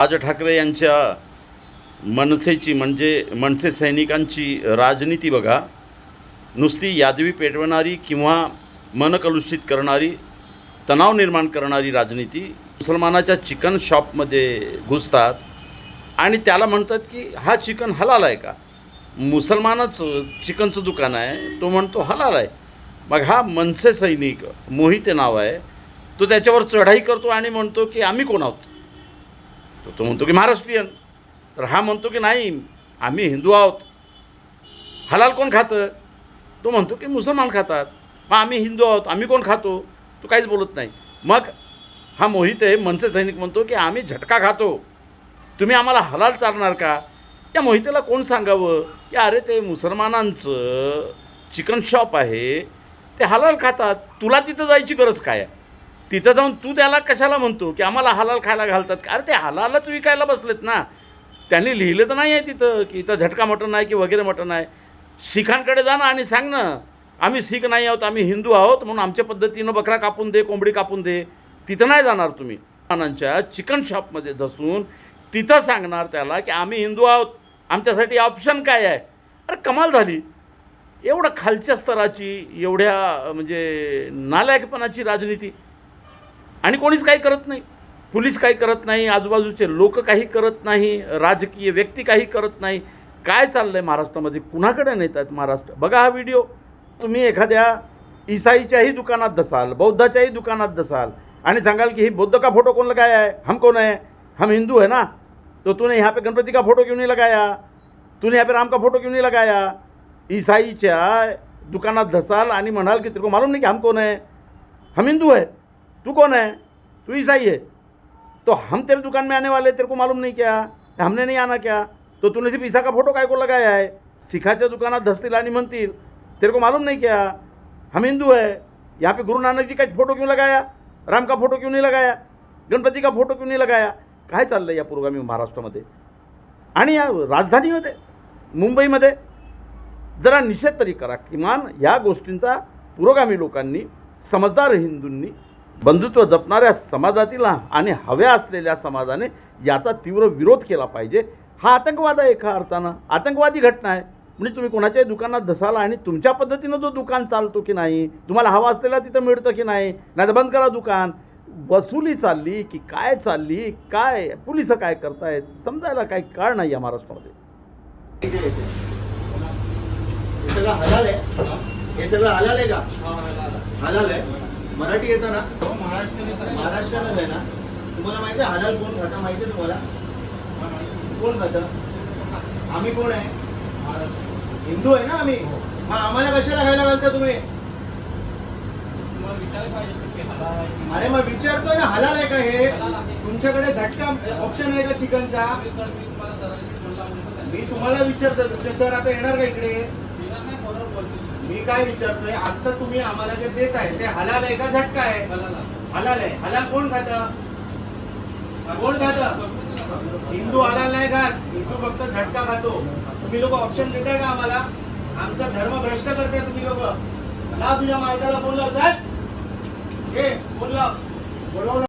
राज ठाकरे यांच्या मनसेची म्हणजे मनसे सैनिकांची राजनीती बघा नुसती यादवी पेटवणारी किंवा मनकलुषित करणारी तणाव निर्माण करणारी राजनीती मुसलमानाच्या चिकन शॉपमध्ये घुसतात आणि त्याला म्हणतात की हा चिकन हलाल आहे का? मुसलमानच चिकनचं दुकान आहे तो म्हणतो हलाल आहे. मग हा मनसे सैनिक मोहिते नाव आहे तो त्याच्यावर चढाई करतो आणि म्हणतो की आम्ही कोण आहोत? तो तो म्हणतो की महाराष्ट्रीयन. तर हा म्हणतो की नाही आम्ही हिंदू आहोत. हलाल कोण खातं? तो म्हणतो की मुसलमान खातात. मग आम्ही हिंदू आहोत आम्ही कोण खातो? तो काहीच बोलत नाही. मग हा मोहित आहे मनसे सैनिक म्हणतो की आम्ही झटका खातो. तुम्ही आम्हाला हलाल चालणार का? या मोहितेला कोण सांगावं? की अरे ते मुसलमानांचं चिकन शॉप आहे ते हलाल खातात. तुला तिथं जायची गरज काय आहे? तिथं जाऊन तू त्याला कशाला म्हणतो की आम्हाला हलाल खायला घालतात अरे ते हलालच विकायला बसलेत ना. त्यांनी लिहिलं तर नाही आहे तिथं की इथं झटका मटण आहे की वगैरे मटण आहे शिखांकडे जा ना आणि सांग ना आम्ही शीख नाही आहोत आम्ही हिंदू आहोत म्हणून आमच्या पद्धतीनं बकरा कापून दे कोंबडी कापून दे. तिथं नाही जाणार तुम्ही. मानांच्या चिकन शॉपमध्ये धसून तिथं सांगणार त्याला की आम्ही हिंदू आहोत आमच्यासाठी ऑप्शन काय आहे? अरे कमाल झाली. एवढं खालच्या स्तराची एवढ्या म्हणजे नालायकपणाची राजनीती. आणि कोणीच काही करत नाही. पोलीस काही करत नाही आजूबाजूचे लोक काही करत नाही राजकीय व्यक्ती काही करत नाही. काय चाललं आहे महाराष्ट्रामध्ये? कुणाकडे नेत आहेत महाराष्ट्र? बघा हा व्हिडिओ. तुम्ही एखाद्या ईसाईच्याही दुकानात दसाल बौद्धाच्याही दुकानात दसाल आणि सांगाल की ही बौद्ध का फोटो कोण लगाया है हम कोण है हम हिंदू है ना? तो तूने यहाँ पे गणपती का फोटो क्यों नहीं लगाया? तूने यहाँ पे राम का फोटो क्यों नहीं लगाया? ईसाईच्या दुकानात धसाल आणि म्हणाल की तिरको मालूम नाही की हम कोण आहे हम हिंदू आहे तू कौन है? तू ईसाई है। तो हम तेरे दुकान में आने वाले तेरे को मालूम नहीं क्या? हमने नहीं आना क्या? तो तूने सिर्फ ईसा का फोटो काय को लगाया है? सिखाच्या दुकानात धसतील आणि म्हणतील तेरे को मालूम नहीं क्या? हम हिंदू है। यहाँ पे गुरु नानक जी का फोटो क्यों लगाया? राम का फोटो क्यों नहीं लगाया? गणपती का फोटो क्यों नहीं लगाया? काय चाललं या पुरोगामी महाराष्ट्रामध्ये आणि या राजधानीमध्ये मुंबईमध्ये जरा निषेध तरी करा किमान या गोष्टींचा पुरोगामी लोकांनी समजदार हिंदूंनी बंधुत्व जपणाऱ्या समाजातील आणि हव्या असलेल्या समाजाने याचा तीव्र विरोध केला पाहिजे. हा आतंकवाद आहे एका अर्थानं. आतंकवादी घटना आहे. म्हणजे तुम्ही कोणाच्याही दुकानात धसाल आणि तुमच्या पद्धतीनं जो दुकान चालतो की नाही? तुम्हाला हवा असलेला तिथं मिळतं की नाही? नाही तर बंद करा दुकान. वसुली चालली की काय चालली? काय? पोलीस काय करतायत? समजायला काही काळ नाही या महाराष्ट्रामध्ये. हे सगळं हलाल आहे? हे सगळं हलाल आहे का? हलाल आहे? मराठी येतं ना? महाराष्ट्रातच आहे ना? तुम्हाला माहिती आहे हलाल कोण खाता? माहिती आहे तुम्हाला? कोण खातं? आम्ही कोण आहे? हिंदू आहे ना आम्ही? मग आम्हाला कशाला खायला घालता तुम्ही? अरे मग विचारतोय ना हलाल आहे का हे? तुमच्याकडे झटका ऑप्शन आहे का चिकनचा? मी तुम्हाला विचारतो तुमचे सर आता येणार का इकडे? मी काय विचारतोय? आता तुम्ही आम्हाला जे देत आहे ते हलाल आहे का झटका आहे? हलाल आहे. हलाल कोण खात? कोण खात? हिंदू हलाल नाही खात. हिंदू फक्त झटका खातो. तुम्ही लोक ऑप्शन देताय का आम्हाला? आमचा धर्म भ्रष्ट करताय तुम्ही लोक. लाव तुझ्या मालकाला चाल. घे फोन लाव. बोलव